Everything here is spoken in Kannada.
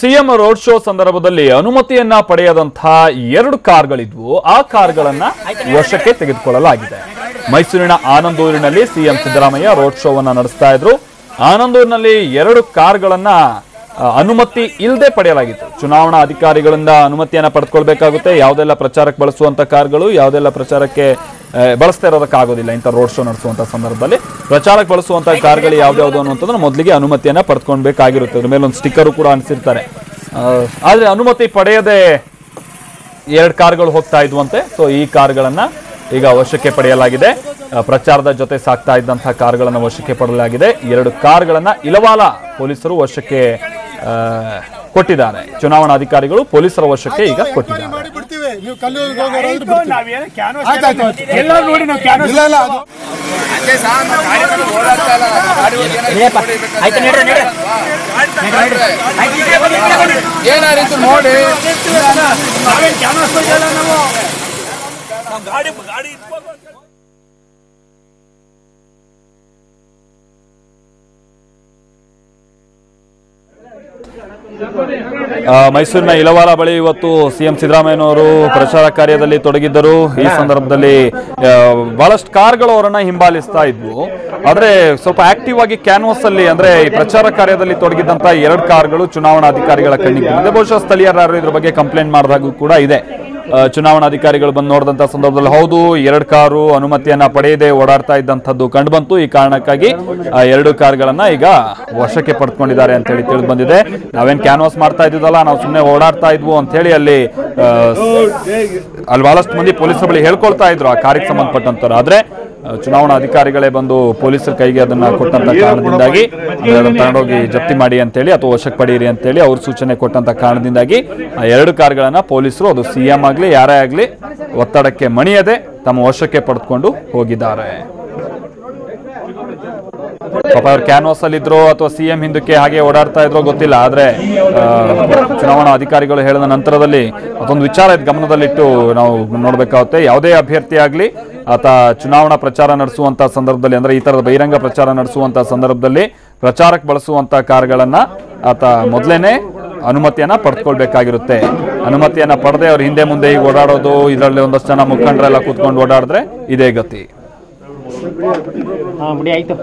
ಸಿಎಂ ರೋಡ್ ಶೋ ಸಂದರ್ಭದಲ್ಲಿ ಅನುಮತಿಯನ್ನ ಪಡೆಯದಂತಹ ಎರಡು ಕಾರ್ಗಳಿದ್ವು. ಆ ಕಾರ್ಗಳನ್ನ ವಶಕ್ಕೆ ತೆಗೆದುಕೊಳ್ಳಲಾಗಿದೆ. ಮೈಸೂರಿನ ಆನಂದೂರಿನಲ್ಲಿ ಸಿಎಂ ಸಿದ್ದರಾಮಯ್ಯ ರೋಡ್ ಶೋವನ್ನ ನಡೆಸ್ತಾ ಇದ್ರು. ಆನಂದೂರಿನಲ್ಲಿ ಎರಡು ಕಾರ್ಗಳನ್ನ ಅನುಮತಿ ಇಲ್ಲದೆ ಪಡೆಯಲಾಗಿತ್ತು. ಚುನಾವಣಾ ಅಧಿಕಾರಿಗಳಿಂದ ಅನುಮತಿಯನ್ನ ಪಡೆದುಕೊಳ್ಬೇಕಾಗುತ್ತೆ. ಯಾವುದೆಲ್ಲ ಪ್ರಚಾರಕ್ಕೆ ಬಳಸುವಂತ ಕಾರ್ಗಳು, ಯಾವುದೆಲ್ಲ ಪ್ರಚಾರಕ್ಕೆ ಬಳಸ್ತಾ ಇರೋದಕ್ಕಾಗೋದಿಲ್ಲ ಇಂಥ ರೋಡ್ ಶೋ ನಡೆಸುವಂತ ಸಂದರ್ಭದಲ್ಲಿ. ಪ್ರಚಾರಕ್ಕೆ ಬಳಸುವಂತ ಕಾರ್ಗಳು ಯಾವ್ದಾವ್ದು ಅನ್ನುವಂಥದ್ದು ಮೊದಲಿಗೆ ಅನುಮತಿಯನ್ನ ಪಡ್ಕೊಳ್ಬೇಕಾಗಿರುತ್ತೆ ಅದ್ರ ಮೇಲೆ ಒಂದು ಸ್ಟಿಕ್ಕರು ಕೂಡ ಅನಿಸಿರ್ತಾರೆ ಆದ್ರೆ ಅನುಮತಿ ಪಡೆಯದೆ ಎರಡು ಕಾರ್ಗಳು ಹೋಗ್ತಾ ಇದ್ವಂತೆ. ಸೊ ಈ ಕಾರ್ಗಳನ್ನ ಈಗ ವಶಕ್ಕೆ ಪಡೆಯಲಾಗಿದೆ. ಪ್ರಚಾರದ ಜೊತೆ ಸಾಕ್ತಾ ಇದ್ದಂತಹ ಕಾರ್ಗಳನ್ನ ವಶಕ್ಕೆ ಪಡೆಯಲಾಗಿದೆ. ಎರಡು ಕಾರ್ಗಳನ್ನ ಇಲವಾಲ ಪೊಲೀಸರು ವಶಕ್ಕೆ ಕೊಟ್ಟಿದ್ದಾರೆ. ಚುನಾವಣಾಧಿಕಾರಿಗಳು ಪೊಲೀಸರ ವಶಕ್ಕೆ ಈಗ ಕೊಟ್ಟಿದ್ದಾರೆ. ನೀವು ಕಲ್ಲೂರಿಗೆ ಹೋಗೋರು. ಕ್ಯಾನ್ವಾಸ್ ಆಯ್ತು, ಆಯ್ತು, ಆಯ್ತು. ಎಲ್ಲರೂ ನೋಡಿ ನಾವು ಕ್ಯಾನ್ವಾಸ್ ಇಲ್ಲ ಇಲ್ಲ ಅದು. ಏನಾರಿತ್ತು ನೋಡಿ. ನಾವೇನು ಕ್ಯಾನ್ವಾಸ್ ನಾವು. ನಾವು ಗಾಡಿ ಗಾಡಿ ಇಟ್ಕೊಂಡು ಮೈಸೂರಿನ ಇಲವಾಲ ಬಳಿ ಇವತ್ತು ಸಿಎಂ ಸಿದ್ದರಾಮಯ್ಯನವರು ಪ್ರಚಾರ ಕಾರ್ಯದಲ್ಲಿ ತೊಡಗಿದ್ದರು. ಈ ಸಂದರ್ಭದಲ್ಲಿ ಬಹಳಷ್ಟು ಕಾರ್ಗಳು ಅವರನ್ನ ಹಿಂಬಾಲಿಸ್ತಾ ಇದ್ವು. ಆದ್ರೆ ಸ್ವಲ್ಪ ಆಕ್ಟಿವ್ ಆಗಿ ಕ್ಯಾನ್ವಾಸ್ ಅಲ್ಲಿ ಅಂದ್ರೆ ಈ ಪ್ರಚಾರ ಕಾರ್ಯದಲ್ಲಿ ತೊಡಗಿದ್ದಂತ ಎರಡು ಕಾರ್ಗಳು ಚುನಾವಣಾಧಿಕಾರಿಗಳ ಕಣ್ಣಿಗೆ. ಬಹುಶಃ ಸ್ಥಳೀಯರು ಇದ್ರ ಬಗ್ಗೆ ಕಂಪ್ಲೇಂಟ್ ಮಾಡಿದಾಗೂ ಕೂಡ ಇದೆ. ಚುನಾವಣಾಧಿಕಾರಿಗಳು ಬಂದು ನೋಡಿದಂತ ಸಂದರ್ಭದಲ್ಲಿ ಹೌದು, ಎರಡು ಕಾರು ಅನುಮತಿಯನ್ನ ಪಡೆಯದೆ ಓಡಾಡ್ತಾ ಇದ್ದಂಥದ್ದು ಕಂಡು ಬಂತು ಈ ಕಾರಣಕ್ಕಾಗಿ ಎರಡು ಕಾರ್ಗಳನ್ನ ಈಗ ವಶಕ್ಕೆ ಪಡ್ಕೊಂಡಿದ್ದಾರೆ ಅಂತ ಹೇಳಿ ತಿಳಿದು ಬಂದಿದೆ. ನಾವೇನ್ ಕ್ಯಾನ್ವಾಸ್ ಮಾಡ್ತಾ ಇದ್ದಿದ್ದಲ್ಲ, ನಾವು ಸುಮ್ಮನೆ ಓಡಾಡ್ತಾ ಇದ್ವು ಅಂತ ಹೇಳಿ ಅಲ್ಲಿ ಅಲ್ಲಿ ಬಹಳಷ್ಟು ಮಂದಿ ಪೊಲೀಸರ ಬಳಿ ಹೇಳ್ಕೊಳ್ತಾ ಇದ್ರು ಆ ಕಾರ್ಯಕ್ಕೆ ಸಂಬಂಧಪಟ್ಟಂತವ್ರು. ಆದ್ರೆ ಚುನಾವಣಾ ಅಧಿಕಾರಿಗಳೇ ಬಂದು ಪೊಲೀಸರ ಕೈಗೆ ಅದನ್ನ ಕೊಟ್ಟಂತ ಕಾರಣದಿಂದಾಗಿ ತಗೊಂಡೋಗಿ ಜಪ್ತಿ ಮಾಡಿ ಅಂತೇಳಿ ಅಥವಾ ವಶಕ್ಕೆ ಪಡೀರಿ ಅಂತೇಳಿ ಅವ್ರ ಸೂಚನೆ ಕೊಟ್ಟಂತ ಕಾರಣದಿಂದಾಗಿ ಆ ಎರಡು ಕಾರ್ಗಳನ್ನ ಪೊಲೀಸರು, ಅದು ಸಿಎಂ ಆಗ್ಲಿ, ಯಾರೇ ಆಗ್ಲಿ ಒತ್ತಡಕ್ಕೆ ಮಣಿಯದೆ ತಮ್ಮ ವಶಕ್ಕೆ ಪಡೆದುಕೊಂಡು ಹೋಗಿದ್ದಾರೆ. ಪಾಪ ಅವ್ರು ಕ್ಯಾನ್ವಾಸ್ ಅಲ್ಲಿ ಇದ್ರು ಅಥವಾ ಸಿಎಂ ಹಿಂದಕ್ಕೆ ಹಾಗೆ ಓಡಾಡ್ತಾ ಇದ್ರೋ ಗೊತ್ತಿಲ್ಲ, ಆದ್ರೆ ಚುನಾವಣಾ ಅಧಿಕಾರಿಗಳು ಹೇಳಿದ ನಂತರದಲ್ಲಿ ಅದೊಂದು ವಿಚಾರ ಗಮನದಲ್ಲಿಟ್ಟು ನಾವು ನೋಡ್ಬೇಕಾಗುತ್ತೆ. ಯಾವುದೇ ಅಭ್ಯರ್ಥಿ ಆಗ್ಲಿ ಆತ ಚುನಾವಣಾ ಪ್ರಚಾರ ನಡೆಸುವಂತ ಸಂದರ್ಭದಲ್ಲಿ ಅಂದ್ರೆ ಈ ತರದ ಬಹಿರಂಗ ಪ್ರಚಾರ ನಡೆಸುವಂತ ಸಂದರ್ಭದಲ್ಲಿ ಪ್ರಚಾರಕ್ಕೆ ಬಳಸುವಂತ ಕಾರ್ಗಳನ್ನ ಆತ ಮೊದಲೇನೆ ಅನುಮತಿಯನ್ನ ಪಡ್ಕೊಳ್ಬೇಕಾಗಿರುತ್ತೆ ಅನುಮತಿಯನ್ನ ಪಡೆದೇ ಅವ್ರ ಹಿಂದೆ ಮುಂದೆ ಈಗ ಓಡಾಡೋದು ಇದರಲ್ಲಿ ಒಂದಷ್ಟು ಜನ ಮುಖಂಡರೆಲ್ಲ ಕೂತ್ಕೊಂಡು ಓಡಾಡಿದ್ರೆ ಇದೇ ಗತಿ. ಹಾ ಬಿಡಿ ಆಯ್ತು.